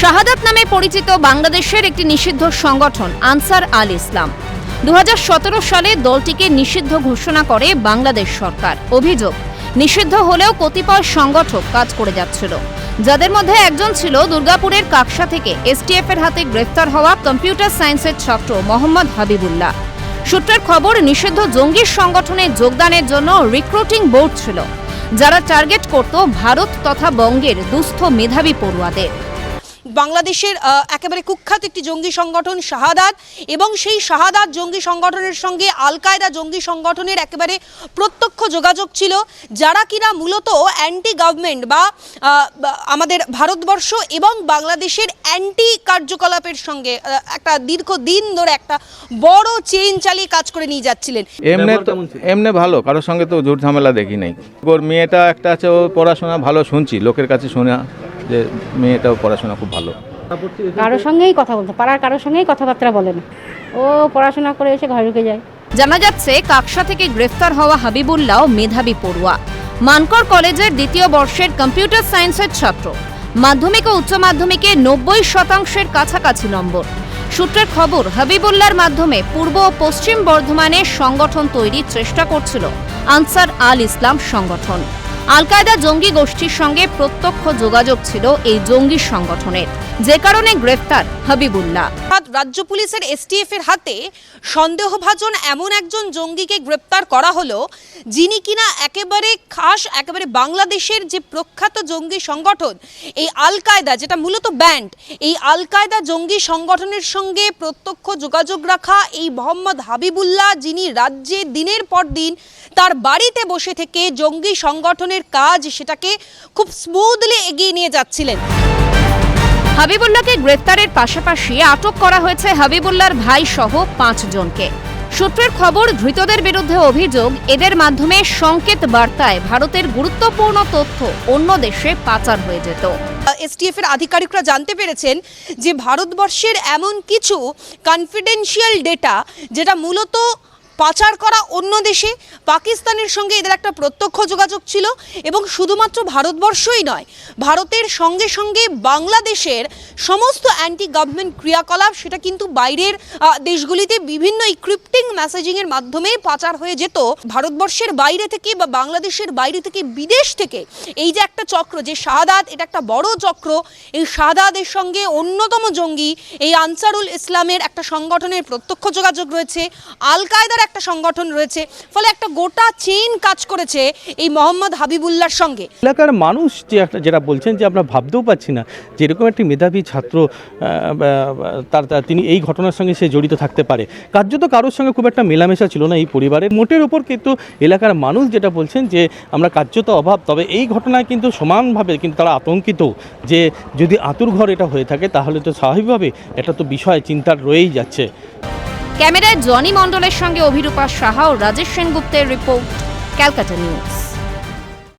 শাহাদাত নামে পরিচিত বাংলাদেশের একটি নিষিদ্ধ সংগঠন, আনসার আল ইসলাম। দু হাজার সতেরো সালে দলটিকে নিষিদ্ধ ঘোষণা করে বাংলাদেশ সরকার। অভিযোগ, নিষিদ্ধ হলেও কতিপয় সংগঠক কাজ করে যাচ্ছিল। যাদের মধ্যে একজন ছিল দুর্গাপুরের কাকসা থেকে এসটিএফ এর হাতে গ্রেফতার হওয়া কম্পিউটার সায়েন্সের ছাত্র মোহাম্মদ হাবিবুল্লাহ। সূত্রের খবর, নিষিদ্ধ জঙ্গি সংগঠনে যোগদানের জন্য রিক্রুটিং বোর্ড ছিল, যারা টার্গেট করত ভারত তথা বঙ্গের দুস্থ মেধাবী পড়ুয়াদের। বাংলাদেশের একেবারে কুখ্যাত একটি জঙ্গি সংগঠন শাহাদাত এবং সেই শাহাদাত জঙ্গি সংগঠনের সঙ্গে আল কায়দা জঙ্গি সংগঠনের একেবারে প্রত্যক্ষ যোগাযোগ ছিল যারা কিনা মূলত অ্যান্টি গভর্নমেন্ট বা আমাদের ভারতবর্ষ এবং বাংলাদেশের অ্যান্টি কার্যকলাপের সঙ্গে আহ, একটা দীর্ঘদিন ধরে একটা বড় চেইন চালিয়ে কাজ করে নিয়ে যাচ্ছিলেন। এমনি তো এমনি ভালো কারোর সঙ্গে তো জোর ঝামেলা দেখি নাই। ওর মেয়েটা একটা আছে ও পড়াশোনা ভালো শুনছি লোকের কাছে শোনা। যে মেয়েটাও পড়াশোনা খুব ভালো। কারোর সঙ্গেই কথা বলতো পাড়ার কারোর সঙ্গেই কথাবার্তা বলে না। ও পড়াশোনা করে এসে ঘরে ঢুকে যায়। জানা যাচ্ছে কাকসা থেকে গ্রেফতার হওয়া হাবিবুল্লাহ মেধাবী পড়ুয়া। মানকর কলেজের দ্বিতীয় বর্ষের কম্পিউটার সায়েন্সের ছাত্র। মাধ্যমিক ও উচ্চ মাধ্যমিকে নব্বই শতাংশের কাছাকাছি নম্বর। সূত্রের খবর হাবিবুল্লাহর মাধ্যমে পূর্ব ও পশ্চিম বর্ধমানে সংগঠন তৈরির চেষ্টা করছিল আনসার আল ইসলাম সংগঠন। আল কায়দা জঙ্গি গোষ্ঠীর সঙ্গে প্রত্যক্ষ যোগাযোগ ছিল এই জঙ্গি সংগঠনের। যে কারণে গ্রেফতার হাবিবুল্লাহ। রাজ্য পুলিশের এসটিএফ এর হাতে সন্দেহভাজন এমন একজন জঙ্গিকে গ্রেপ্তার করা হলো, যিনি কিনা একেবারে খাস, একেবারে বাংলাদেশের যে প্রখ্যাত জঙ্গি সংগঠন, এই আল কায়দা যেটা মূলত ব্যান্ড, এই আল কায়দা জঙ্গি সংগঠনের সঙ্গে প্রত্যক্ষ যোগাযোগ রাখা এই মোহাম্মদ হাবিবুল্লাহ, যিনি রাজ্যে দিনের পর দিন তার বাড়িতে বসে থেকে জঙ্গি সংগঠনের কাজ সেটাকে খুব স্মুথলি এগিয়ে নিয়ে যাচ্ছিলেন। হাবিবুল্লাহকে গ্রেফতারের পাশাপাশি আটক করা হয়েছে হাবিবুল্লাহর ভাই সহ পাঁচজনকে। সূত্রের খবর, ধৃতদের বিরুদ্ধে অভিযোগ, এদের মাধ্যমে সংকেত বার্তায় ভারতের গুরুত্বপূর্ণ তথ্য অন্য দেশে পাচার হয়ে যেত। এসটিএফ এর আধিকারিকরা জানতে পেরেছেন যে, ভারতবর্ষের এমন কিছু কনফিডেন্সিয়াল ডেটা যেটা মূলত পাচার করা অন্য দেশে, পাকিস্তানের সঙ্গে এদের একটা প্রত্যক্ষ যোগাযোগ ছিল এবং শুধুমাত্র ভারতবর্ষই নয়, ভারতের সঙ্গে সঙ্গে বাংলাদেশের সমস্ত অ্যান্টি গভর্নমেন্ট ক্রিয়াকলাপ, সেটা কিন্তু বাইরের দেশগুলিতে বিভিন্ন এই ক্রিপ্টিং মেসেজিংয়ের মাধ্যমে পাচার হয়ে যেত। ভারতবর্ষের বাইরে থেকে বা বাংলাদেশের বাইরে থেকে বিদেশ থেকে এই যে একটা চক্র, যে শাহাদাত, এটা একটা বড় চক্র, এই শাহাদাতের সঙ্গে অন্যতম জঙ্গি, এই আনসারুল ইসলামের একটা সংগঠনের প্রত্যক্ষ যোগাযোগ রয়েছে। আল কায়দার একটা সংগঠন রয়েছে, ফলে একটা গোটা চেইন কাজ করেছে এই মোহাম্মদ হাবিবুল্লাহর সঙ্গে। এলাকার মানুষ যে একটা, যেটা বলছেন যে আমরা ভাবতেও পাচ্ছি না যে এরকম একটি মেধাবী ছাত্র তার তিনি এই ঘটনার সঙ্গে সে জড়িত থাকতে পারে। কার্যত কারোর সঙ্গে খুব একটা মেলামেশা ছিল না এই পরিবারের মোটের ওপর কিন্তু এলাকার মানুষ যেটা বলছেন যে, আমরা কার্যত অভাব, তবে এই ঘটনায় কিন্তু সমানভাবে কিন্তু তারা আতঙ্কিত যে, যদি আতুর ঘর এটা হয়ে থাকে, তাহলে তো স্বাভাবিকভাবে এটা তো বিষয়, চিন্তার রয়েই যাচ্ছে। ক্যামেরায় জনি মণ্ডলের সঙ্গে অভিরূপা সাহা ও রাজেশ সেনগুপ্তের রিপোর্ট ক্যালকাটা নিউজ।